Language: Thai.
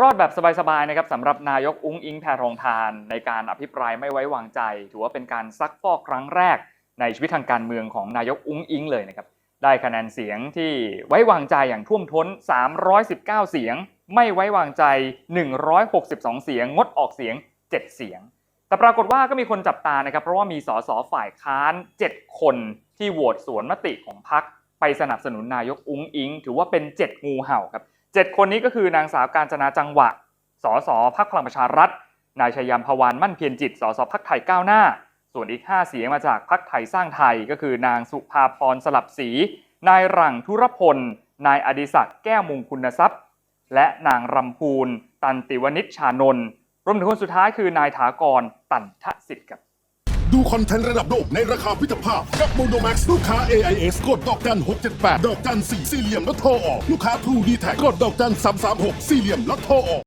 รอดแบบสบายๆนะครับสำหรับนายกอุ้งอิงแพทองทาน ในการอภิปรายไม่ไว้วางใจ ถือว่าเป็นการซักฟอกครั้งแรก ในชีวิตทางการเมืองของนายกอุ้งอิงเลยนะครับได้คะแนนเสียงที่ไว้วางใจอย่างท่วมท้น 319 เสียง ไม่ไว้วางใจ 162 เสียง งดออกเสียง 7 เสียง แต่ปรากฏว่าก็มีคนจับตานะครับ เพราะว่ามีสสฝ่ายค้าน 7 คนที่โหวตสวนมติของพรรคไปสนับสนุนนายกอุ้งอิง ถือว่าเป็น 7 งูเห่าครับ 7 คนนี้ก็คือนางสาวการจนาจังหวะ สสพักพลังประชารัฐ นายชัยยามพวานมั่นเพียรจิต สสพักไทยก้าวหน้า ส่วนอีก 5 เสียงมาจากพักไทยสร้างไทยก็คือนางสุภาพรสลับศรี นายหลังธุรพล นายอดิศักดิ์แก้วมุงคุณทรัพย์ และนางรำพูน ตันติวนิชชานนท์ รวมถึงคนสุดท้ายคือนายถากร ตันทสิทธิ์ครับ ดูคอนเทนต์ระดับโลกในราคาพิจภาพ กับโมโนแม็กซ์ลูกค้า AIS กดดอกจัน678 ดอกจัน4สี่เหลี่ยมแล้วโทรออก ลูกค้า True d t แทกดดอกจัน336 สี่เหลี่ยมแล้วโทรออก